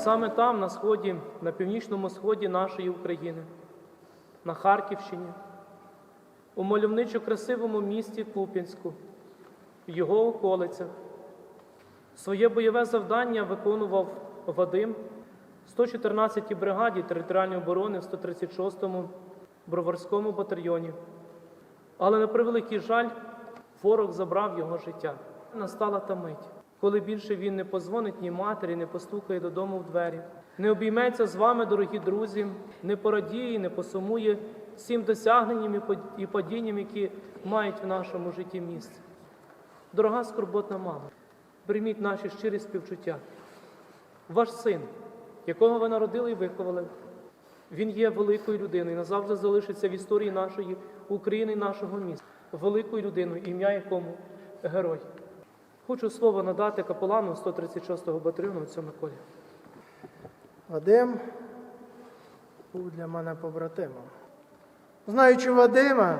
Саме там, на сході, на північному сході нашої України, на Харківщині, у мальовничо красивому місті Куп'янську, в його околицях, своє бойове завдання виконував Вадим в 114-й бригаді територіальної оборони в 136-му броварському батальйоні. Але на превеликий жаль, ворог забрав його життя. Настала та мить, коли більше він не позвонить ні матері, не постукає додому в двері, не обійметься з вами, дорогі друзі, не порадіє, не посумує всім досягненням і падінням, які мають в нашому житті місце. Дорога скорботна мама, прийміть наші щирі співчуття. Ваш син, якого ви народили і виховали, він є великою людиною, назавжди залишиться в історії нашої України, нашого міста, великою людиною, ім'я якому герой. Хочу слово надати капелану 136-го батальйону отцю Миколі. Вадим був для мене побратимом. Знаючи Вадима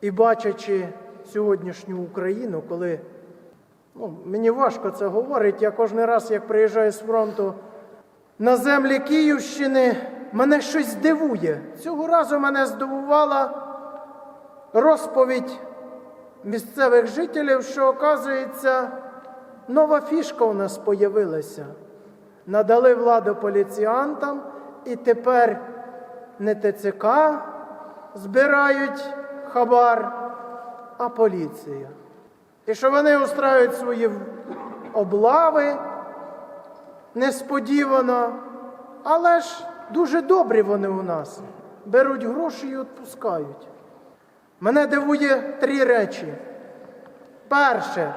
і бачачи сьогоднішню Україну, коли ну, мені важко це говорити, я кожен раз, як приїжджаю з фронту на землі Київщини, мене щось дивує. Цього разу мене здивувала розповідь місцевих жителів, що, оказується, нова фішка у нас появилася надали владу поліціянтам, і тепер не ТЦК збирають хабар, а поліція. І що вони устраюють свої облави несподівано, але ж дуже добрі вони у нас. Беруть гроші і відпускають. Мене дивує три речі. Перше,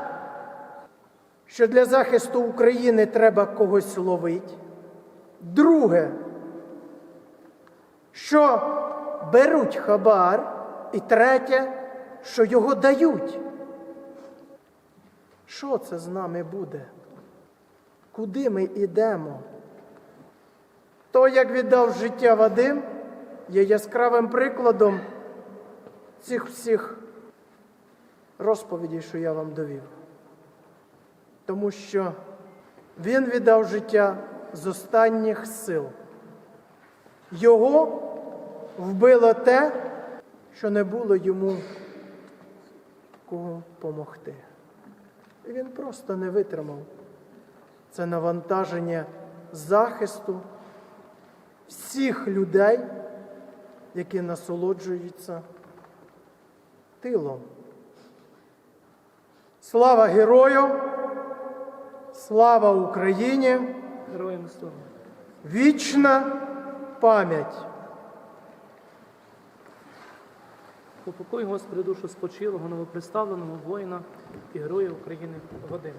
що для захисту України треба когось ловити. Друге, що беруть хабар. І третє, що його дають. Що це з нами буде? Куди ми йдемо? То, як віддав життя Вадим, є яскравим прикладом цих всіх розповідей, що я вам довів тому що він віддав життя з останніх сил. Його вбило те, що не було йому кого помогти. І він просто не витримав це навантаження захисту всіх людей, які насолоджуються тилом. Слава герою! Слава Україні! Героям слава! Вічна пам'ять! Упокой, Господи, душу спочилого, новоприставленого воїна і героя України Вадима.